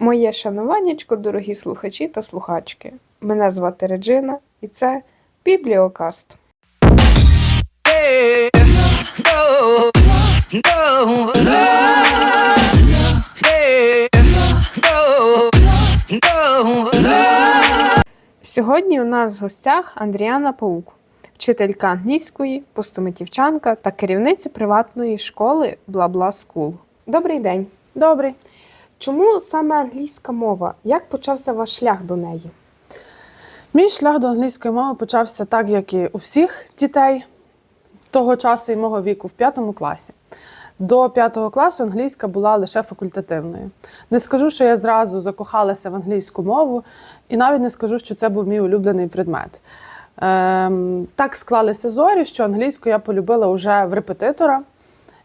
Моє шануваннячко, дорогі слухачі та слухачки. Мене звати Реджина, і це Бібліокаст. Сьогодні у нас в гостях Андріана Паук, вчителька англійської, постоматівчанка та керівниця приватної школи Бла-Бла Скул. Добрий день. Добрий. Чому саме англійська мова? Як почався ваш шлях до неї? Мій шлях до англійської мови почався так, як і у всіх дітей того часу і мого віку, в п'ятому класі. До п'ятого класу англійська була лише факультативною. Не скажу, що я зразу закохалася в англійську мову, і навіть не скажу, що це був мій улюблений предмет. Ем, так склалися зорі, що англійську я полюбила вже в репетитора,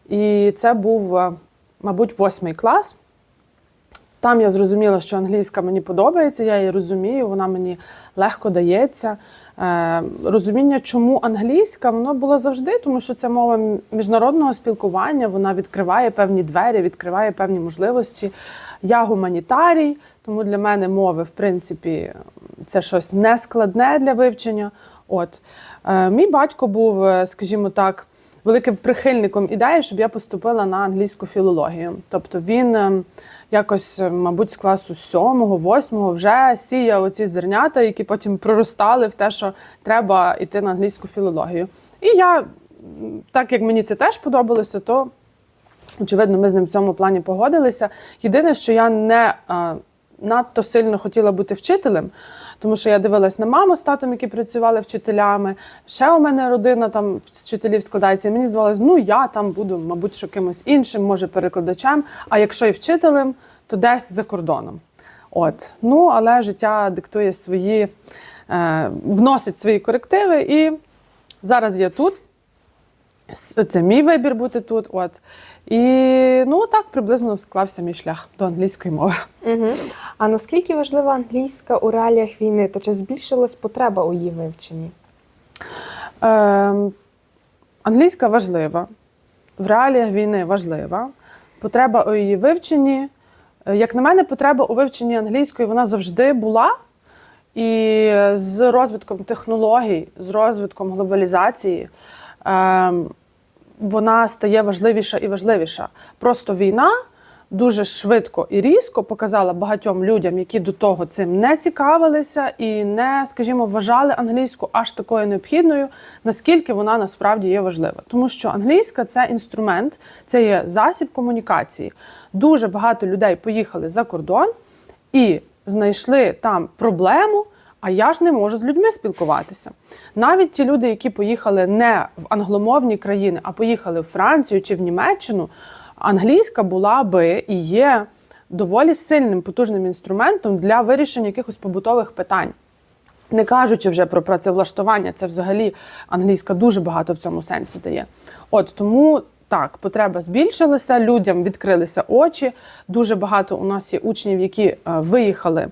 і це був, е, мабуть, восьмий клас. Там я зрозуміла, що англійська мені подобається, я її розумію, вона мені легко дається. Е, розуміння, чому англійська, воно було завжди, тому що це мова міжнародного спілкування, вона відкриває певні двері, відкриває певні можливості. Я гуманітарій, тому для мене мови, в принципі, це щось нескладне для вивчення. От. Е, мій батько був, е, скажімо так, великим прихильником ідеї, щоб я поступила на англійську філологію. Тобто він ем, якось, е, мабуть, з класу сьомого, восьмого вже сіяв оці зернята, які потім проростали в те, що треба йти на англійську філологію. І я, так як мені це теж подобалося, то очевидно, ми з ним в цьому плані погодилися. Єдине, що я не е, надто сильно хотіла бути вчителем, тому що я дивилась на маму з татом, які працювали вчителями. Ще у мене родина там з вчителів складається. І мені здавалось, ну я там буду, мабуть, що кимось іншим, може, перекладачем. А якщо і вчителем, то десь за кордоном. От. Ну, але життя диктує свої, е, вносить свої корективи, і зараз я тут. Це мій вибір бути тут. От. І ну так приблизно склався мій шлях до англійської мови. Угу. А наскільки важлива англійська у реаліях війни та чи збільшилась потреба у її вивченні? Ем, англійська важлива, в реаліях війни важлива. Потреба у її вивченні. Е, Як на мене, потреба у вивченні англійської вона завжди була. І з розвитком технологій, з розвитком глобалізації вона стає важливіша і важливіша. Просто війна дуже швидко і різко показала багатьом людям, які до того цим не цікавилися і не, скажімо, вважали англійську аж такою необхідною, наскільки вона насправді є важлива. Тому що англійська це інструмент, це є засіб комунікації. Дуже багато людей поїхали за кордон і знайшли там проблему. А я ж не можу з людьми спілкуватися. Навіть ті люди, які поїхали не в англомовні країни, а поїхали в Францію чи в Німеччину, англійська була би і є доволі сильним потужним інструментом для вирішення якихось побутових питань. Не кажучи вже про працевлаштування, це взагалі англійська дуже багато в цьому сенсі дає. От тому так, потреба збільшилася, людям відкрилися очі. Дуже багато у нас є учнів, які е, виїхали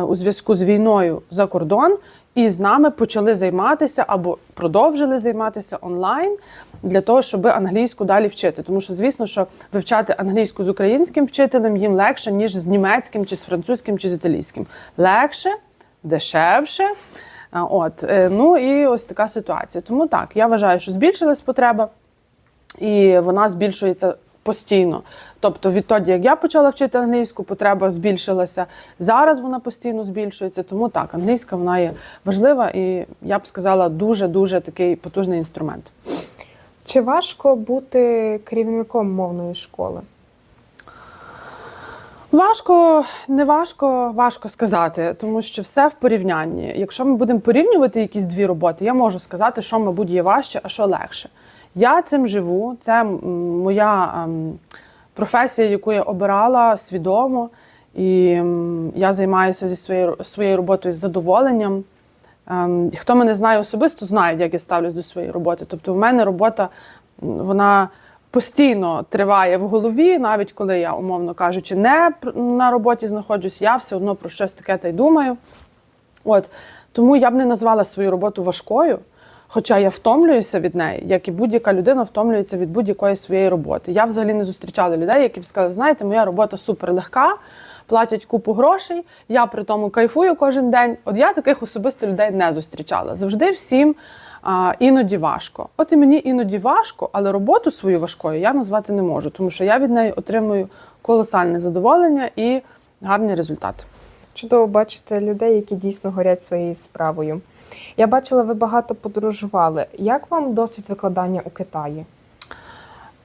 у зв'язку з війною за кордон, і з нами почали займатися або продовжили займатися онлайн для того, щоб англійську далі вчити. Тому що, звісно, що вивчати англійську з українським вчителем їм легше, ніж з німецьким, чи з французьким, чи з італійським. Легше, дешевше. От, е, ну і ось така ситуація. Тому так, я вважаю, що збільшилась потреба, і вона збільшується постійно. Тобто, відтоді, як я почала вчити англійську, потреба збільшилася. Зараз вона постійно збільшується. Тому так, англійська вона є важлива і я б сказала, дуже дуже такий потужний інструмент. Чи важко бути керівником мовної школи? Важко, не важко, важко сказати, тому що все в порівнянні. Якщо ми будемо порівнювати якісь дві роботи, я можу сказати, що, мабуть, є важче, а що легше. Я цим живу, це моя ем, професія, яку я обирала свідомо, і я займаюся зі своєю своєю роботою з задоволенням. Ем, Хто мене знає особисто, знають, як я ставлюсь до своєї роботи. Тобто, в мене робота вона постійно триває в голові, навіть коли я, умовно кажучи, не на роботі знаходжусь, я все одно про щось таке та й думаю. От тому я б не назвала свою роботу важкою, хоча я втомлююся від неї, як і будь-яка людина втомлюється від будь-якої своєї роботи. Я взагалі не зустрічала людей, які б сказали, знаєте, моя робота суперлегка, платять купу грошей, я при тому кайфую кожен день. От я таких особисто людей не зустрічала. Завжди всім а, іноді важко. От і мені іноді важко, але роботу свою важкою я назвати не можу, тому що я від неї отримую колосальне задоволення і гарний результат. Чудово бачити людей, які дійсно горять своєю справою. Я бачила, ви багато подорожували. Як вам досвід викладання у Китаї?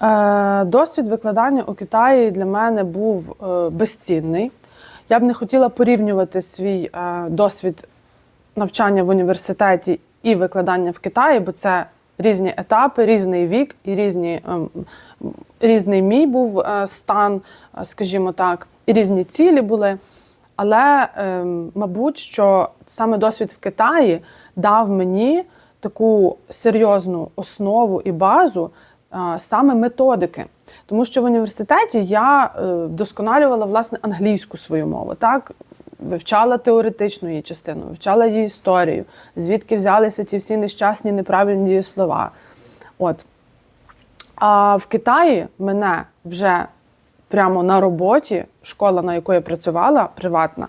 Е, Досвід викладання у Китаї для мене був е, безцінний. Я б не хотіла порівнювати свій е, досвід навчання в університеті і викладання в Китаї, бо це різні етапи, різний вік і різні, ем, різний мій був стан, скажімо так, і різні цілі були. Але, ем, мабуть, що саме досвід в Китаї дав мені таку серйозну основу і базу а, саме методики. Тому що в університеті я е, вдосконалювала власне англійську свою мову. Так? Вивчала теоретичну її частину, вивчала її історію, звідки взялися ті всі нещасні неправильні слова. От. А в Китаї мене вже прямо на роботі, школа, на якої я працювала, приватна,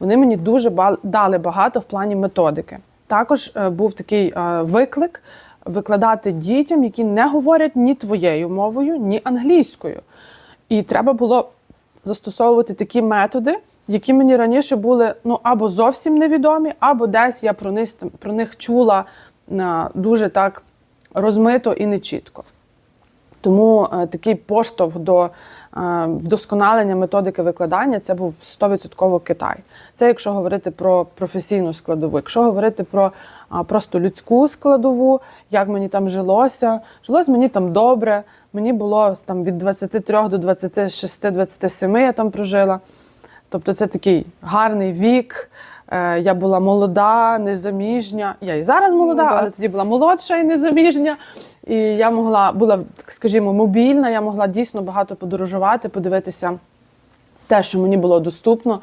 вони мені дуже дали багато в плані методики. Також е, був такий е, виклик викладати дітям, які не говорять ні твоєю мовою, ні англійською. І треба було застосовувати такі методи, які мені раніше були ну або зовсім невідомі, або десь я про них, про них чула е, дуже так розмито і нечітко. Тому е, такий поштовх до е, вдосконалення методики викладання це був 100% Китай. Це якщо говорити про професійну складову. Якщо говорити про а, просто людську складову, як мені там жилося, жилось мені там добре. Мені було там від 23 до 26-27 я там прожила. Тобто це такий гарний вік. Е, Я була молода, незаміжня. Я і зараз молода, Ну, да. але тоді була молодша і незаміжня. І я могла була, скажімо, мобільна. Я могла дійсно багато подорожувати, подивитися те, що мені було доступно е,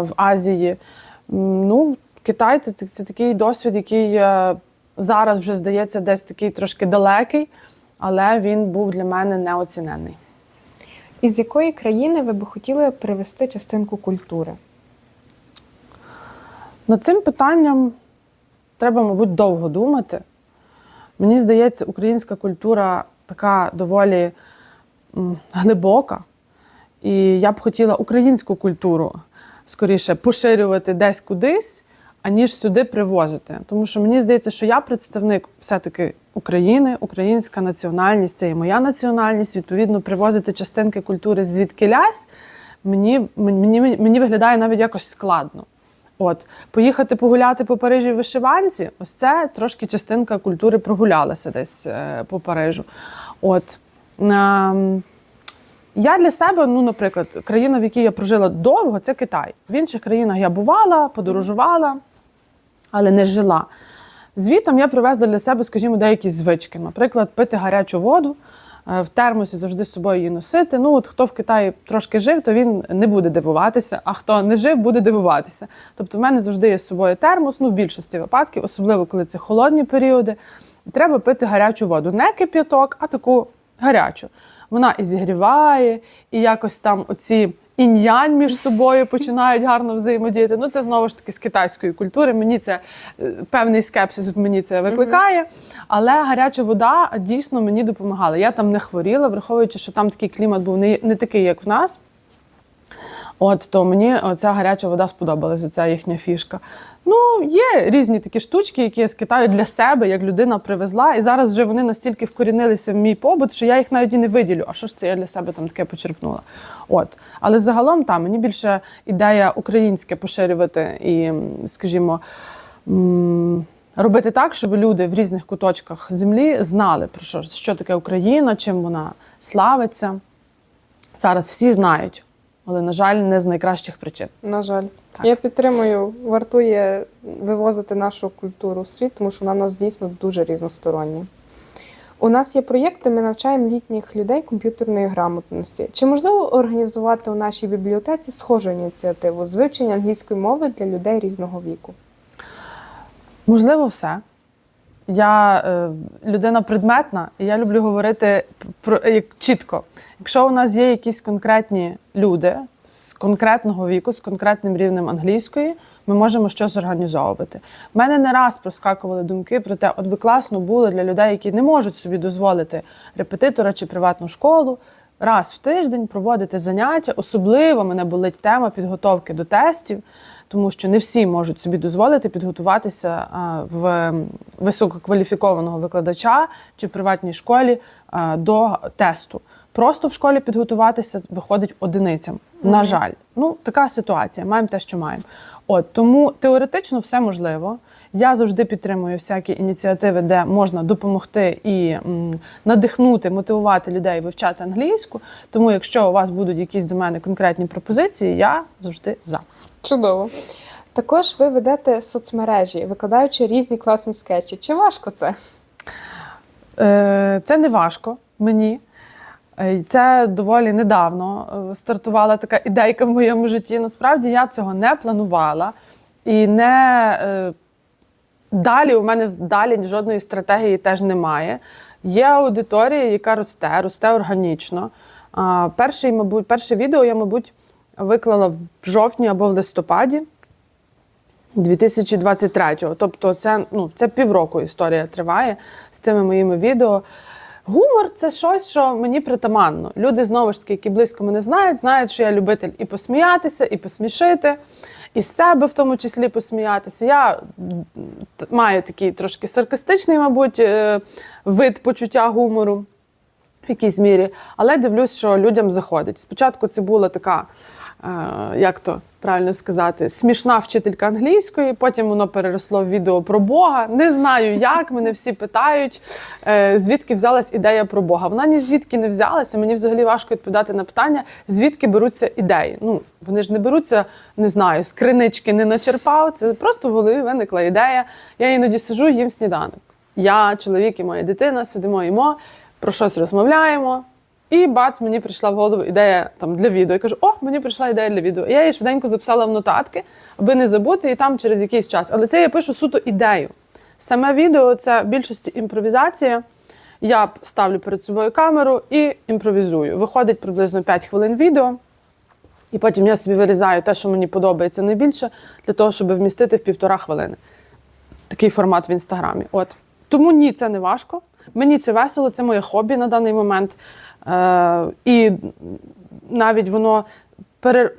в Азії. Ну, Китай це, це такий досвід, який е, зараз вже здається десь такий трошки далекий, але він був для мене неоцінений. Із якої країни ви би хотіли привезти частинку культури? Над цим питанням треба, мабуть, довго думати. Мені здається, українська культура така доволі глибока. І я б хотіла українську культуру скоріше поширювати десь кудись, аніж сюди привозити. Тому що мені здається, що я представник все-таки України, українська національність, це і моя національність. Відповідно, привозити частинки культури звідки лясь, мені, мені, мені виглядає навіть якось складно. От, поїхати погуляти по Парижі в вишиванці, ось це трошки частинка культури прогулялася десь е, по Парижу. От. Ем, я для себе, ну, наприклад, країна, в якій я прожила довго, це Китай. В інших країнах я бувала, подорожувала, але не жила. Звітом я привезла для себе, скажімо, деякі звички. Наприклад, пити гарячу воду, е, в термосі завжди з собою її носити. Ну, от хто в Китаї трошки жив, то він не буде дивуватися, а хто не жив, буде дивуватися. Тобто, в мене завжди є з собою термос, ну, в більшості випадків, особливо коли це холодні періоди. Треба пити гарячу воду. Не кип'яток, а таку гарячу. Вона і зігріває, і якось там оці інь-янь між собою починають гарно взаємодіяти. Ну, це знову ж таки з китайської культури. Мені це е, певний скепсис в мені це викликає. Але гаряча вода дійсно мені допомагала. Я там не хворіла, враховуючи, що там такий клімат був не, не такий, як в нас. От то мені ця гаряча вода сподобалася, ця їхня фішка. Ну, є різні такі штучки, які я з Китаю для себе, як людина привезла. І зараз вже вони настільки вкорінилися в мій побут, що я їх навіть і не виділю. А що ж це я для себе там таке почерпнула? От. Але загалом там мені більше ідея українське поширювати і, скажімо, робити так, щоб люди в різних куточках землі знали про що, що таке Україна, чим вона славиться. Зараз всі знають, але, на жаль, не з найкращих причин. На жаль, Так. я підтримую, вартує вивозити нашу культуру в світ, тому що вона нас дійсно дуже різностороння. У нас є проєкти, ми навчаємо літніх людей комп'ютерної грамотності. Чи можливо організувати у нашій бібліотеці схожу ініціативу з вивчення англійської мови для людей різного віку? Можливо, все. Я е, людина предметна, і я люблю говорити про як чітко. Якщо у нас є якісь конкретні люди, з конкретного віку, з конкретним рівнем англійської, ми можемо щось організовувати. У мене не раз проскакували думки про те, от би класно було для людей, які не можуть собі дозволити репетитора чи приватну школу. Раз в тиждень проводити заняття. Особливо мене болить тема підготовки до тестів, тому що не всі можуть собі дозволити підготуватися в висококваліфікованого викладача чи в приватній школі до тесту. Просто в школі підготуватися виходить одиницям. На жаль, ну така ситуація. Маємо те, що маємо. От тому теоретично все можливо. Я завжди підтримую всякі ініціативи, де можна допомогти і м, надихнути, мотивувати людей вивчати англійську. Тому, якщо у вас будуть якісь до мене конкретні пропозиції, я завжди за. Чудово. Також ви ведете соцмережі, викладаючи різні класні скетчі. Чи важко це? Е, Це не важко мені. Е, Це доволі недавно е, стартувала така ідейка в моєму житті. Насправді я цього не планувала. І не далі у мене далі жодної стратегії теж немає. Є аудиторія, яка росте, росте органічно. Перший, мабуть, перше відео я, мабуть, виклала в жовтні або в листопаді 2023-го. Тобто, це, ну, це півроку історія триває з цими моїми відео. Гумор це щось, що мені притаманно. Люди знову ж таки, які близько мене знають, знають, що я любитель і посміятися, і посмішити, і з себе в тому числі посміятися. Я маю такий трошки саркастичний, мабуть, е, вид почуття гумору в якійсь мірі, але дивлюсь, що людям заходить. Спочатку це була така, як то правильно сказати, смішна вчителька англійської, потім воно переросло в відео про Бога. Не знаю як, мене всі питають, е, звідки взялась ідея про Бога. Вона ні звідки не взялася. Мені взагалі важко відповідати на питання, звідки беруться ідеї. Ну, вони ж не беруться, не знаю, з кринички не начерпав. Це просто в голові виникла ідея. Я іноді сижу, їм сніданок. Я, чоловік і моя дитина сидимо їмо, про щось розмовляємо. І бац, мені прийшла в голову ідея там для відео. Я кажу, о, мені прийшла ідея для відео. Я її швиденько записала в нотатки, аби не забути, і там через якийсь час. Але це я пишу суто ідею. Саме відео це в більшості імпровізація. Я ставлю перед собою камеру і імпровізую. Виходить приблизно 5 хвилин відео. І потім я собі вирізаю те, що мені подобається найбільше, для того, щоб вмістити в півтора хвилини. Такий формат в інстаграмі. От. Тому ні, це не важко. Мені це весело, це моє хобі на даний момент. Е, і навіть воно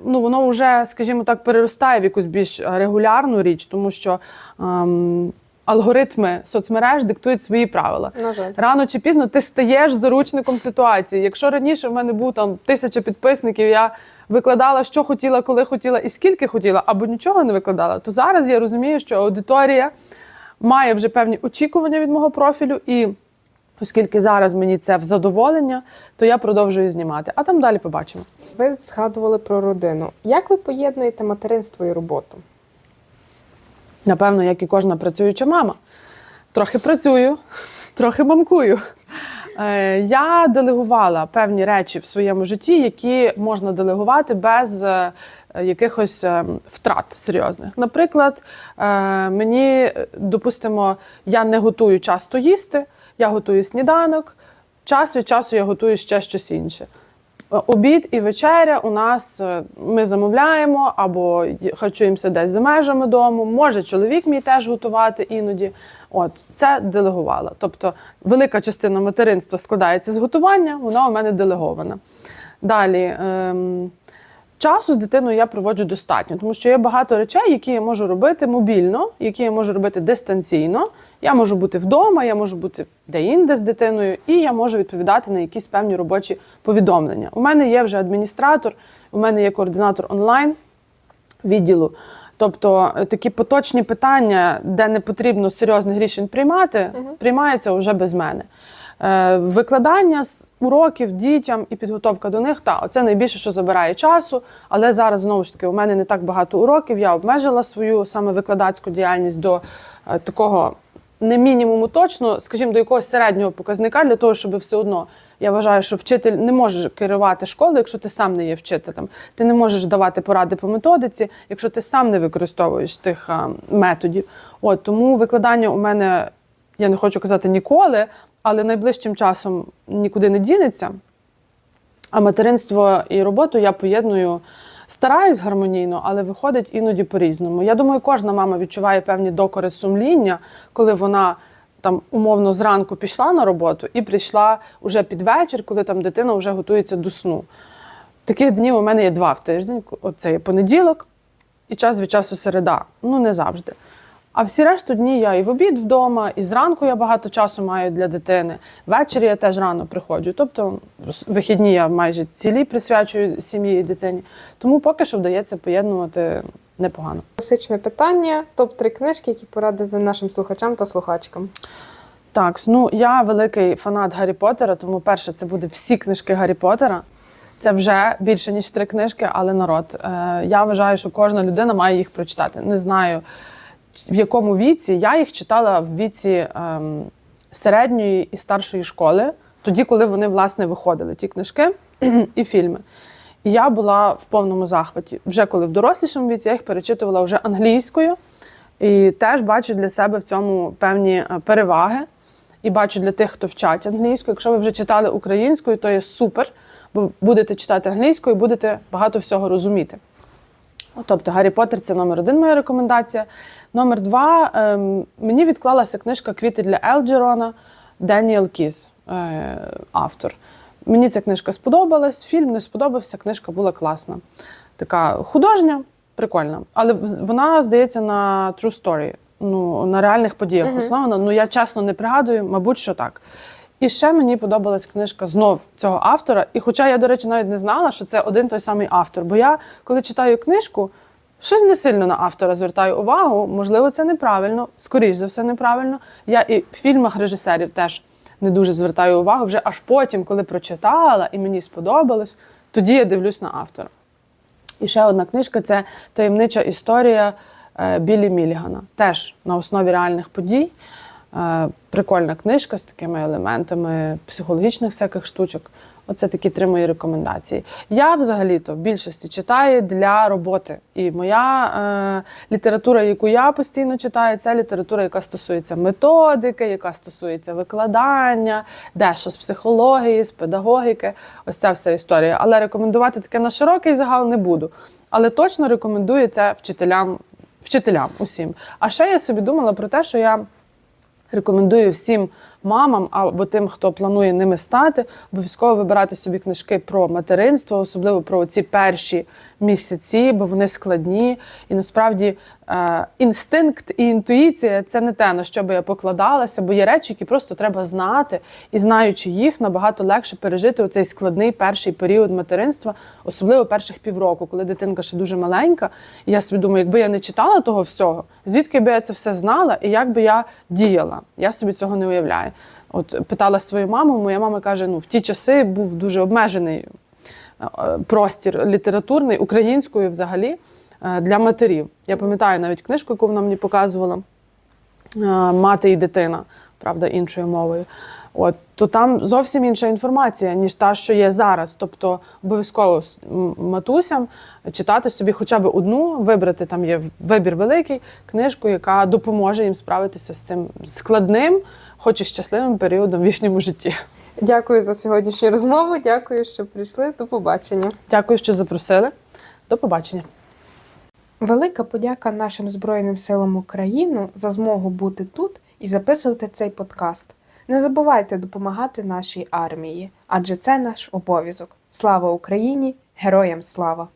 ну, воно вже, скажімо так, переростає в якусь більш регулярну річ, тому що ем, алгоритми соцмереж диктують свої правила. На жаль. Рано чи пізно ти стаєш заручником ситуації. Якщо раніше в мене був там тисяча підписників, я викладала, що хотіла, коли хотіла і скільки хотіла, або нічого не викладала, то зараз я розумію, що аудиторія має вже певні очікування від мого профілю, і оскільки зараз мені це в задоволення, то я продовжую знімати. А там далі побачимо. Ви згадували про родину. Як ви поєднуєте материнство і роботу? Напевно, як і кожна працююча мама. Трохи працюю, трохи мамкую. Е, Я делегувала певні речі в своєму житті, які можна делегувати без е, якихось е, втрат серйозних. Наприклад, мені, допустимо, я не готую часто їсти, я готую сніданок, час від часу я готую ще щось інше. Е, Обід і вечеря у нас е, ми замовляємо або харчуємося десь за межами дому. Може чоловік мій теж готувати іноді. От це делегувала. Тобто велика частина материнства складається з готування, вона у мене делегована. Далі. Ем, Часу з дитиною я проводжу достатньо, тому що є багато речей, які я можу робити мобільно, які я можу робити дистанційно. Я можу бути вдома, я можу бути де-інде з дитиною, і я можу відповідати на якісь певні робочі повідомлення. У мене є вже адміністратор, у мене є координатор онлайн відділу. Тобто е, такі поточні питання, де не потрібно серйозних рішень приймати, приймаються вже без мене. Е, Викладання уроків дітям і підготовка до них, та це найбільше, що забирає часу. Але зараз знову ж таки у мене не так багато уроків. Я обмежила свою саме викладацьку діяльність до е, такого не мінімуму точно, скажімо, до якогось середнього показника для того, щоб все одно. Я вважаю, що вчитель не може керувати школою, якщо ти сам не є вчителем. Ти не можеш давати поради по методиці, якщо ти сам не використовуєш тих а, методів. От тому викладання у мене, я не хочу казати ніколи, але найближчим часом нікуди не дінеться. А материнство і роботу я поєдную Стараюсь гармонійно, але виходить іноді по-різному. Я думаю, кожна мама відчуває певні докори сумління, коли вона там умовно зранку пішла на роботу і прийшла уже під вечір, коли там дитина вже готується до сну. Таких днів у мене є два в тиждень. Оце є понеділок і час від часу середа. Ну, не завжди. А всі решту дні я і в обід вдома, і зранку я багато часу маю для дитини. Ввечері я теж рано приходжу. Тобто вихідні я майже цілі присвячую сім'ї і дитині. Тому поки що вдається поєднувати непогано. Класичне питання: топ-3 книжки, які порадити нашим слухачам та слухачкам. Так, ну я великий фанат Гаррі Поттера, тому перше це буде всі книжки Гаррі Поттера. Це вже більше ніж три книжки, але народ. Е, я вважаю, що кожна людина має їх прочитати. Не знаю в якому віці. Я їх читала в віці ем, середньої і старшої школи, тоді, коли вони власне виходили, ті книжки і фільми. І я була в повному захваті. Вже коли в дорослішому віці я їх перечитувала вже англійською. І теж бачу для себе в цьому певні е, переваги. І бачу для тих, хто вчать англійську. Якщо ви вже читали українською, то є супер, бо будете читати англійською, будете багато всього розуміти. Ну, Тобто Гаррі Поттер це номер один моя рекомендація. Номер два ем, мені відклалася книжка Квіти для Елджерона Деніел Кіз, е, автор. Мені ця книжка сподобалась, фільм не сподобався, книжка була класна. Така художня, прикольна. Але вона, здається, на True Story, ну, на реальних подіях Мгм. основана. Ну, я чесно не пригадую, мабуть, що так. І ще мені подобалась книжка знов цього автора. І хоча я, до речі, навіть не знала, що це один той самий автор. Бо я, коли читаю книжку, щось не сильно на автора звертаю увагу. Можливо, це неправильно, скоріш за все, неправильно. Я і в фільмах режисерів теж не дуже звертаю увагу. Вже аж потім, коли прочитала і мені сподобалось, тоді я дивлюсь на автора. І ще одна книжка це таємнича історія е, Білі Мілігана. Теж на основі реальних подій. Е, Прикольна книжка з такими елементами психологічних всяких штучок. Оце такі три мої рекомендації. Я взагалі-то в більшості читаю для роботи. І моя е, література, яку я постійно читаю, це література, яка стосується методики, яка стосується викладання, дещо з психології, з педагогіки. Ось ця вся історія. Але рекомендувати таке на широкий загал не буду. Але точно рекомендую це вчителям, вчителям усім. А ще я собі думала про те, що я рекомендую всім мамам або тим, хто планує ними стати, обов'язково вибирати собі книжки про материнство, особливо про ці перші місяці, бо вони складні. І насправді е, інстинкт і інтуїція це не те, на що би я покладалася, бо є речі, які просто треба знати, і знаючи їх, набагато легше пережити оцей складний перший період материнства, особливо перших півроку, коли дитинка ще дуже маленька. І я собі думаю, якби я не читала того всього, звідки би я це все знала і як би я діяла? Я собі цього не уявляю. От питала свою маму, моя мама каже: ну в ті часи був дуже обмежений простір літературний українською взагалі е, для матерів. Я пам'ятаю навіть книжку, яку вона мені показувала е, Мати і дитина, правда, іншою мовою. От то там зовсім інша інформація, ніж та, що є зараз. Тобто обов'язково матусям читати собі хоча б одну, вибрати там є вибір великий, книжку, яка допоможе їм справитися з цим складним, хоч і щасливим періодом в їхньому житті. Дякую за сьогоднішню розмову. Дякую, що прийшли. До побачення. Дякую, що запросили. До побачення. Велика подяка нашим Збройним силам України за змогу бути тут і записувати цей подкаст. Не забувайте допомагати нашій армії, адже це наш обов'язок. Слава Україні! Героям слава!